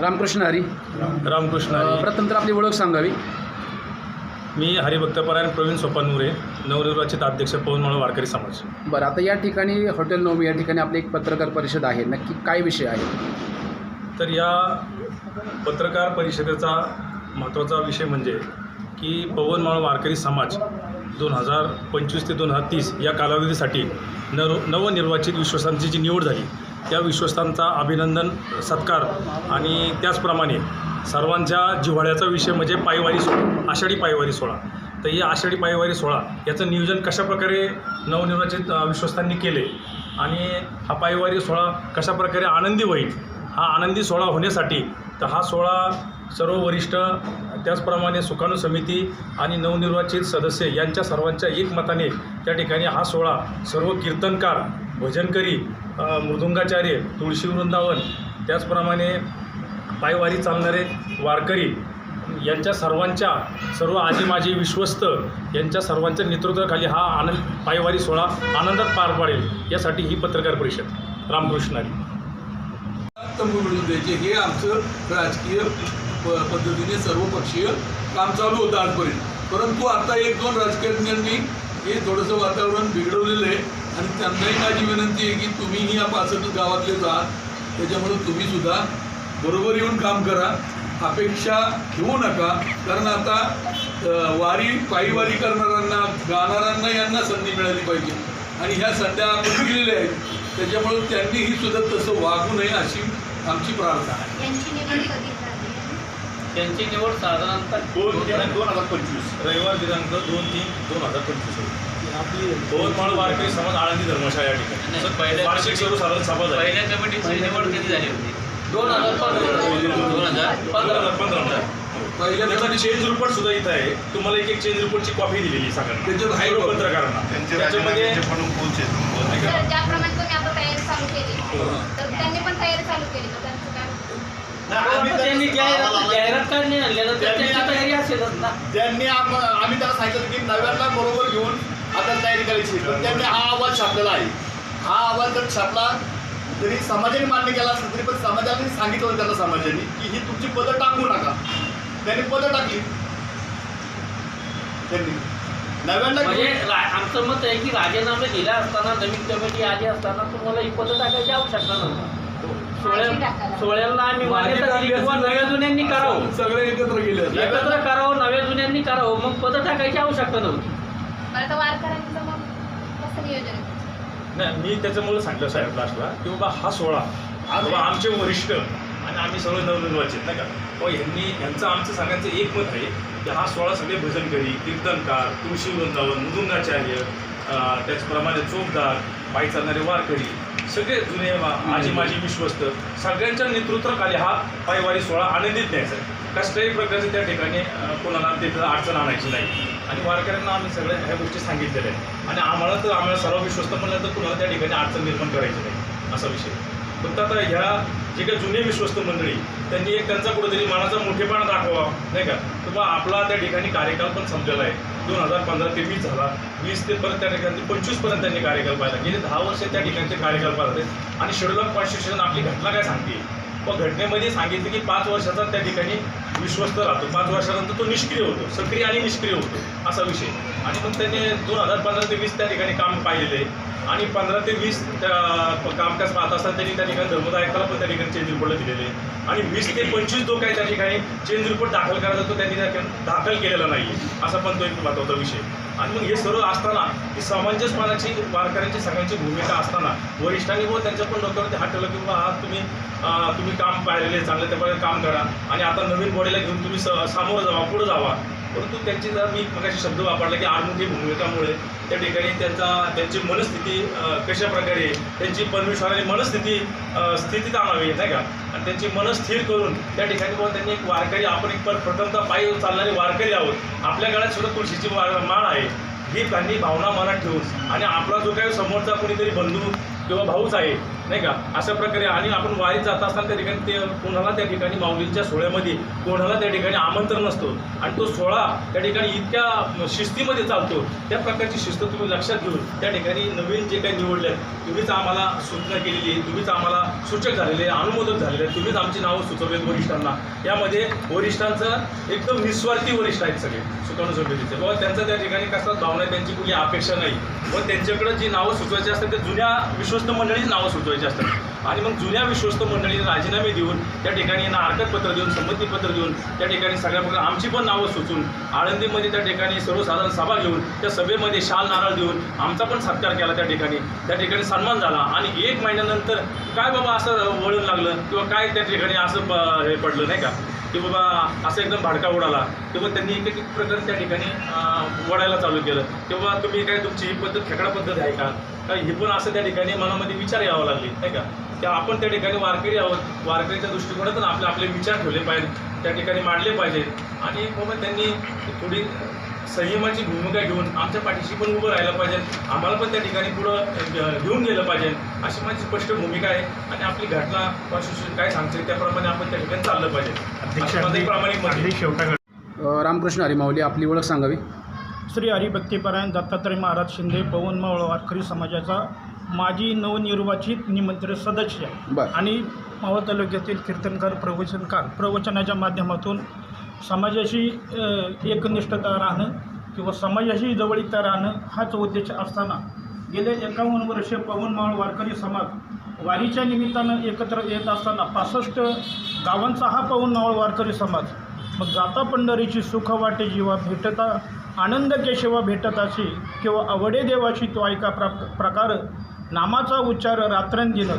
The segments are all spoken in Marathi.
रामकृष्ण हरी. रामकृष्ण अ, हरी. प्रथम तर आपली ओळख सांगावी. मी हरिभक्तपरायण प्रवीण सोपानमुरे नवनिर्वाचित अध्यक्ष पवनमाळ वारकरी समाज. बरं आता या ठिकाणी हॉटेल नवमी या ठिकाणी आपली एक पत्रकार परिषद आहे. नक्की काय विषय आहे? तर या पत्रकार परिषदेचा महत्त्वाचा विषय म्हणजे की पवनमाळ वारकरी समाज दोन हजार पंचवीस ते दोन हजार तीस या कालावधीसाठी नव नवनिर्वाचित विश्वस्तांची जी निवड झाली. त्या विश्वस्तांचा अभिनंदन सत्कार आणि त्याचप्रमाणे सर्वांच्या जिव्हाळ्याचा विषय म्हणजे पायवारी सोहळा आषाढी पायवारी सोहळा. तर या आषाढी पायवारी सोहळा याचं नियोजन कशाप्रकारे नवनिर्वाचित विश्वस्तांनी केले आणि हा पायवारी सोहळा कशाप्रकारे आनंदी होईल हा आनंदी सोहळा होण्यासाठी तर हा सोहळा सर्व वरिष्ठ त्याचप्रमाणे सुकाणू समिती आणि नवनिर्वाचित सदस्य यांच्या सर्वांच्या एकमताने त्या ठिकाणी हा सोहळा सर्व कीर्तनकार भजनकरी मृदुंगाचार्य तुळशी वृंदावन त्याचप्रमाणे पायवारी चालणारे वारकरी यांच्या सर्वांच्या सर्व आजी माजी विश्वस्त यांच्या सर्वांच्या नेतृत्वाखाली हा आनंद पायवारी सोहळा आनंदात पार पाडेल यासाठी ही पत्रकार परिषद रामकृष्णारी तंबू द्यायचे हे आमचं राजकीय प- पद्धतीने सर्वपक्षीय काम चालू होतं आजपर्यंत. परंतु आता एक दोन राजकारण्यांनी हे थोडंसं वातावरण बिघडवलेलं आहे. आणि त्यांनाही माझी विनंती आहे की तुम्हीही या पासष्ट गावातलेच आहात त्याच्यामुळे तुम्ही सुद्धा बरोबर येऊन काम करा. अपेक्षा ठेवू नका. कारण आता वारी पायीवारी करणाऱ्यांना गाणाऱ्यांना यांना संधी मिळाली पाहिजे. आणि ह्या संध्या आपण दिलेल्या आहेत. त्याच्यामुळे त्यांनीही सुद्धा तसं वागू नये अशी आमची प्रार्थना आहे. यांची निवड कधी झाली त्यांची निवड साधारणतः दोन दोन हजार पंचवीस. रविवार दिनांक दोन तीन दोन हजार पंचवीस दोन माळ वारकरी समाज आळंदी धर्मशाळा या ठिकाणी. सर, पहिल्या- वार्षिक सर्वसाधारण सभा झाली. पहिल्या कमिटीची निवड कधी झाली होती? दोन हजार पंधरा. दोन हजार पंधरा. पंधरा पहिल्या त्यासाठी चेंज रिपोर्ट सुद्धा इथं आहे. तुम्हाला एक एक चेंज रिपोर्टची कॉपी दिलेली सगळ्यांना. बघा. पत्रकारांना. त्यांचे त्याच्यामध्ये राजीनाम्याचे पण पोच आहेत. ऐका. तर ज्याप्रमाणे तुम्ही आता तयारी चालू केली हो. तर त्यांनी पण तयारी चालू केली. तर त्यांचं काय आता त्यांनी जाहिरात काढली त्यांची ना. त्यांनी आम- आम्ही त्याला सांगितलं की नव्याला बरोबर घेऊन आता तयारी करायची. पण त्यांनी हा अहवाल छापलेला आहे. हा अहवाल जर छापला तरी समाजाने मान्य केला असलं तरी पण समाजाने सांगितलं होतं त्यांना समाजाने की ही तुमची पदं टाकू नका. त्यांनी पदं टाकली. त्यांनी. म्हणजे आमचं मत आहे की राजीनामे दिला असताना नवीन कमिटी आली असताना तुम्हाला ही पदं टाकायची आवश्यकता नव्हती. सोहळ्या सोहळ्याला आम्ही मान्यता दिली किंवा नव्या जुन्यांनी करावं. सगळे एकत्र गेले. एकत्र करावं नव्या जुन्यांनी करावं मग पदं टाकायची आवश्यकता नव्हती. बरं तर वारकऱ्यांचं मग. कसं नियोजन आहे? नाही मी त्याच्यामुळे सांगितलं साहेब लास्टला की बाबा हा सोहळा बाबा आमचे वरिष्ठ आणि आम्ही सगळे नवनिर्वाचित नाही का? व यांनी यांचं आमचं सगळ्यांचं एक मत आहे की हा सोहळा सगळे भजनकरी कीर्तनकार तुळशी वृंदावन मृदुंगाचार्य त्याचप्रमाणे चोपदार पायी चालणारे वारकरी सगळे जुने आजी माजी विश्वस्त सगळ्यांच्या नेतृत्वाखाली हा पायवारी सोहळा आनंदित न्यायचा आहे. कसल्याही प्रकारचे त्या ठिकाणी कोणाला तिथं अडचण आणायची नाही. आणि वारकऱ्यांना आम्ही सगळ्या ह्या गोष्टी सांगितलेल्या आहेत. आणि आम्हाला तर आम्हाला सर्व विश्वस्त म्हणलं तर कुणाला त्या ठिकाणी अडचण निर्माण करायची नाही असा विषय फक्त आता ह्या जे काही जुने विश्वस्त मंडळी त्यांनी एक त्यांचा कुठेतरी मनाचा मोठेपणा दाखवा नाही का? किंवा आपला त्या ठिकाणी कार्यकाल पण संपलेला आहे. दोन हजार पंधरा ते वीस झाला वीस ते परत त्या ठिकाणी पंचवीसपर्यंत त्यांनी कार्यकाल पाहिला. गेले दहा वर्ष त्या ठिकाणचे कार्यकाल पाहिला आणि शेड्युल ऑफ कॉन्स्टिट्यूशन आपली घटना काय सांगते? व घटनेमध्ये सांगितलं की पाच वर्षाचा त्या ठिकाणी विश्वस्त राहतो. पाच वर्षानंतर तो निष्क्रिय होतो. सक्रिय आणि निष्क्रिय होतो असा विषय. आणि मग त्याने दोन हजार पंधरा ते वीस त्या ठिकाणी काम पाहिलेलं. आहे आणि पंधरा ते वीस त्या कामकाज पाहत असताना त्यांनी त्या ठिकाणी धर्मदायकाला पण त्या ठिकाणी चेंज रिपोर्टला दिलेले आणि वीस ते पंचवीस जो काही त्या ठिकाणी चेंज रिपोर्ट दाखल करायचा तो त्यांनी त्या ठिकाणी दाखल केलेला नाही असा पण तो एक महत्त्वाचा विषय. आणि मग हे सर्व असताना की समंजसपणाची वारकऱ्यांची सगळ्यांची भूमिका असताना वरिष्ठांनी व त्यांच्या पण डोक्यावरती हात ठेवलं की बाबा तुम्ही तुम्ही काम पाहिलेले चांगलं त्याप्रमाणे काम करा. आणि आता नवीन बॉडीला घेऊन तुम्ही स सामोरं जावा पुढं जावा. परंतु त्यांची जर मी मगाशी शब्द वापरला की आडमुठी भूमिकामुळे त्या ठिकाणी त्यांचा त्यांची मनस्थिती कशा प्रकारे त्यांची परमेश्वराने मनस्थिती स्थिती स्थितीत आणावी नाही का? आणि त्यांची मन स्थिर करून त्या ठिकाणी बुवा त्यांनी एक वारकरी आपण एक पण प्रथमतः पायी चालणारे वारकरी आहोत. आपल्या काळात सुद्धा तुळशीची माळ आहे. ही त्यांनी भावना मनात ठेवून आणि आपला जो काही समोरचा कोणीतरी बंधू किंवा भाऊच आहे नाही का? अशा प्रकारे आणि आपण वारीत जात असताना त्या ठिकाणी ते कोणाला त्या ठिकाणी माऊलींच्या सोहळ्यामध्ये कोणाला त्या ठिकाणी आमंत्रण नसतो आणि तो सोहळा त्या ठिकाणी इतक्या शिस्तीमध्ये चालतो. त्या प्रकारची शिस्त तुम्ही लक्षात घेऊन त्या ठिकाणी नवीन जे काही निवडले आहेत तुम्हीच आम्हाला सूचना केलेली आहे तुम्हीच आम्हाला सूचक झालेले आहे अनुमोदक झालेले आहे तुम्हीच आमची नावं सुचवलेत वरिष्ठांना. यामध्ये वरिष्ठांचं एकदम निस्वार्थी वरिष्ठ आहेत सगळे सुकाणू समितीचे. बाबा त्यांचं त्या ठिकाणी कसं भावना त्यांची कुठली अपेक्षा नाही. व त्यांच्याकडं जी नावं सुचवायची असतात ते जुन्या विश्व विश्वस्त मंडळीच नावं सुचवायची असतात. आणि मग जुन्या विश्वस्त मंडळीने राजीनामे देऊन त्या ठिकाणी यांना हरकतपत्र देऊन संमतीपत्र देऊन त्या ठिकाणी सगळ्या प्रकार आमची पण नावं सुचून आळंदीमध्ये त्या ठिकाणी सर्वसाधारण सभा घेऊन त्या सभेमध्ये शाल नारळ देऊन आमचा पण सत्कार केला त्या ठिकाणी. त्या ठिकाणी सन्मान झाला आणि एक महिन्यानंतर काय बाबा असं वळण लागलं किंवा काय त्या ठिकाणी असं हे पडलं नाही का? की बाबा असं एकदम भाडका उडाला. किंवा त्यांनी एक एक प्रकारे त्या ठिकाणी वडायला चालू केलं. किंवा तुम्ही काय तुमची ही पद्धत खेकडा पद्धत आहे का? ही हे पण असं त्या ठिकाणी मनामध्ये विचार यावा लागले नाही का? की आपण त्या ठिकाणी वारकरी आहोत. वारकरीच्या दृष्टिकोनातून आपले आपले विचार ठेवले पाहिजेत त्या ठिकाणी मांडले पाहिजेत आणि बाबा त्यांनी थोडी संयमाची भूमिका घेऊन आमच्या पाठीशी पण उभं राहायला पाहिजे. आम्हाला पण त्या ठिकाणी पुढं घेऊन गेलं पाहिजे. अशी माझी स्पष्ट भूमिका आहे. आणि आपली घटना कॉन्स्टिट्यूशन काय सांगते त्याप्रमाणे आपण त्या ठिकाणी चाललं पाहिजे. प्रामाणिक रामकृष्ण हरी माऊली आपली ओळख सांगावी. श्री हरिभक्तीपरायण दत्तात्रय महाराज शिंदे पवन मावळ वारकरी समाजाचा माजी नवनिर्वाचित निमंत्रित सदस्य बरं. आणि मावळ तालुक्यातील कीर्तनकार प्रवचनकार प्रवचनाच्या माध्यमातून समाजाशी अ, एकनिष्ठता राहणं किंवा समाजाशी जवळीकता राहणं हाच उद्देश असताना गेले एकावन्न वर्ष पवन मावळ वारकरी समाज वारीच्या निमित्तानं एकत्र येत असताना पासष्ट गावांचा हा पवन मावळ वारकरी समाज. मग जाता पंढरीची सुख वाटे जीवा भेटता आनंद केशवा भेटत असे किंवा आवडे देवाची तो ऐका प्रा प्रकार नामाचा उच्चार रात्रंदिन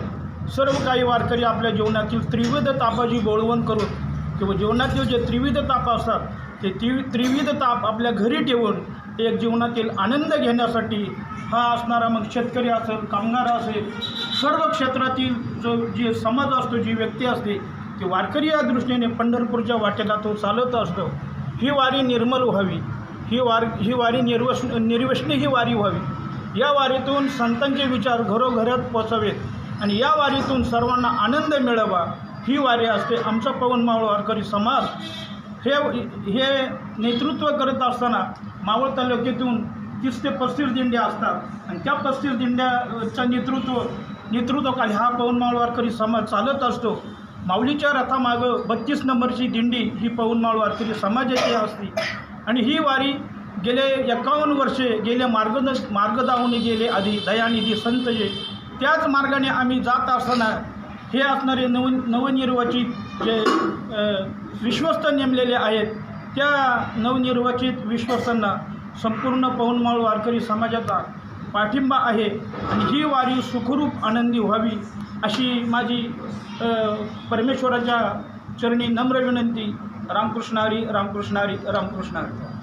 सर्व काही वारकरी आपल्या जीवनातील त्रिविध तापाची बोळवण करून किंवा जीवनातील जे त्रिविध ताप असतात ते ति त्रिविध ताप आपल्या घरी ठेवून एक जीवनातील आनंद घेण्यासाठी हा असणारा मग शेतकरी असेल कामगार असेल सर्व क्षेत्रातील जो जे समाज असतो जी व्यक्ती असते ती वारकरी या दृष्टीने पंढरपूरच्या वाटेला तो चालत असतो. ही वारी निर्मल व्हावी. ही वार ही वारी निर्वस निर्वसनी ही वारी व्हावी. या वारीतून संतांचे विचार घरोघरात पोचावेत आणि या वारीतून सर्वांना आनंद मिळावा ही वारी असते आमचा पवन मावळ वारकरी समाज. हे हे नेतृत्व करत असताना मावळ तालुक्यातून तीस ते पस्तीस दिंड्या असतात आणि त्या पस्तीस दिंड्याचं नेतृत्व नेतृत्वाखाली हा पवन मावळ वारकरी समाज चालत असतो. माऊलीच्या रथामागं बत्तीस नंबरची दिंडी ही पवन मावळ वारकरी समाजाची असते. आणि ही वारी गेले एकावन्न वर्षे गेले मार्ग मार्ग गेले आधी दयानिधी संत जे त्याच मार्गाने आम्ही जात असताना हे असणारे नव नवनिर्वाचित जे विश्वस्त नेमलेले आहेत त्या नवनिर्वाचित विश्वस्तांना संपूर्ण पवनमाळ वारकरी समाजाचा पाठिंबा आहे आणि ही वारी सुखरूप आनंदी व्हावी अशी माझी परमेश्वराच्या चरणी नम्र विनंती. रामकृष्णारी रामकृष्णारी रामकृष्णारी